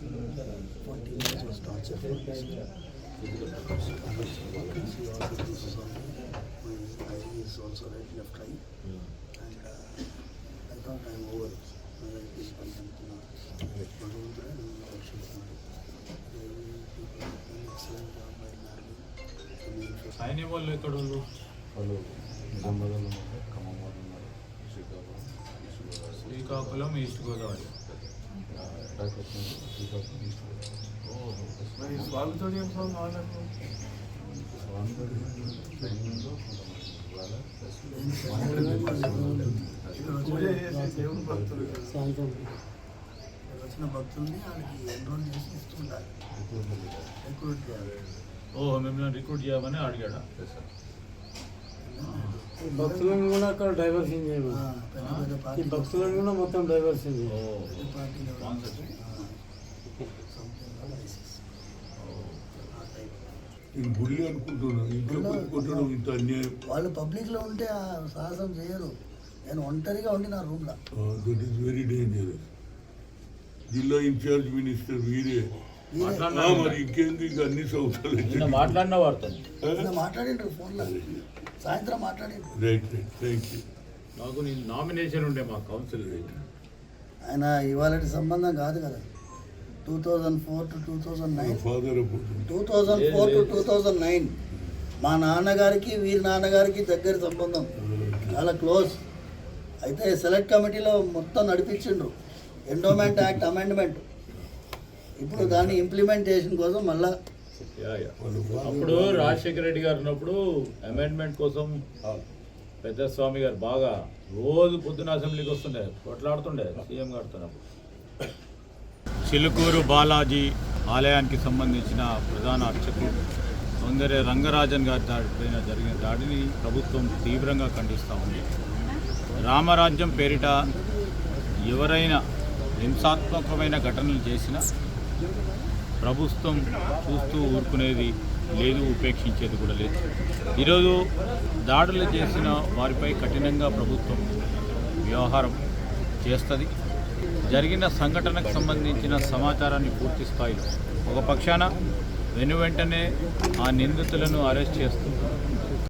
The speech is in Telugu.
40 years was torture for this. See all the bruises on me. My eye is also right left eye. And uh, I thought I'm over. My life is normal సైన్యం వాళ్ళు ఎక్కడ వాళ్ళు వాళ్ళు నిజామాబాద్లో ఉన్నారు ఖమ్మం వాళ్ళు ఉన్నారు Srikakulam east Godavari Srikakulam east Godavari attack వచ్చింది శ్రీకాకుళం ఈస్ట్ గోదావరి వాళ్ళతో ఏం సార్ వాళ్ళకు స్వామివారి ట్రైనింగ్లో కొంతమంది ఇవాళ ప్లస్ ఇక్కడ వచ్చిన సాయంత్రం ఇక్కడ వచ్చిన భక్తుల్ని వాళ్ళకి ఎన్రోల్ చేసి ఇస్తుండాలి రిక్రూట్ చేయాలి ఓ మిమ్మల్ని రిక్రూట్ చేయమని అడిగాడా ఈ భక్తులను కూడా అక్కడ డైవర్షన్ చేయమని పెద్ద ఈ భక్తులను కూడా మొత్తం డైవర్షన్ ఓ చేయాలి అనుకుంటున్నాను. ఇంత అన్యాయం. వాళ్ళు పబ్లిక్లో ఉంటే ఆ సాహసం చేయరు. నేను ఒంటరిగా ఉండి నా రూమ్లో దట్ ఈస్ వెరీ డేంజరస్ జిల్లా ఇన్ఛార్జ్ మినిస్టర్ వీరే. మరి ఇంకేంది? ఇక అన్ని సంవత్సరాలు మాట్లాడిన వారితో నిన్న మాట్లాడిండ్రు ఫోన్లో సాయంత్రం మాట్లాడిండ్రు రైట్ రైట్ థ్యాంక్ యూ నాకు నీ నామినేషన్ ఉండే మా కౌన్సిల్ ఆయన ఇవాళ సంబంధం కాదు కదా. Two thousand four to two thousand nine. Two thousand four to two thousand nine. మా నాన్నగారికి వీరి నాన్నగారికి దగ్గర సంబంధం. చాలా క్లోజ్. అయితే సెలెక్ట్ కమిటీలో మొత్తం నడిపించిండ్రు. Endowment act amendment. ఇప్పుడు దాన్ని ఇంప్లిమెంటేషన్ కోసం మళ్ళా అప్పుడు రాజశేఖర రెడ్డి గారు ఉన్నప్పుడు అమెండ్మెంట్ కోసం పెద్ద స్వామి గారు బాగా రోజు పొద్దున అసెంబ్లీకి వస్తుండే కొట్లాడుతుండే సీఎం గారితో చిలుకూరు బాలాజీ ఆలయానికి సంబంధించిన ప్రధాన అర్చకులు సౌందర్య రంగరాజన్ గారి దాడిపైన జరిగిన దాడిని ప్రభుత్వం తీవ్రంగా ఖండిస్తూ ఉంది. రామరాజ్యం పేరిట ఎవరైనా హింసాత్మకమైన ఘటనలు చేసినా ప్రభుత్వం చూస్తూ ఊరుకునేది లేదు ఉపేక్షించేది కూడా లేదు. ఈరోజు దాడులు చేసిన వారిపై కఠినంగా ప్రభుత్వం వ్యవహారం చేస్తుంది. జరిగిన సంఘటనకు సంబంధించిన సమాచారాన్ని పూర్తి స్థాయిలో ఒక పక్షాన వెను వెంటనే ఆ నిందితులను అరెస్ట్ చేస్తూ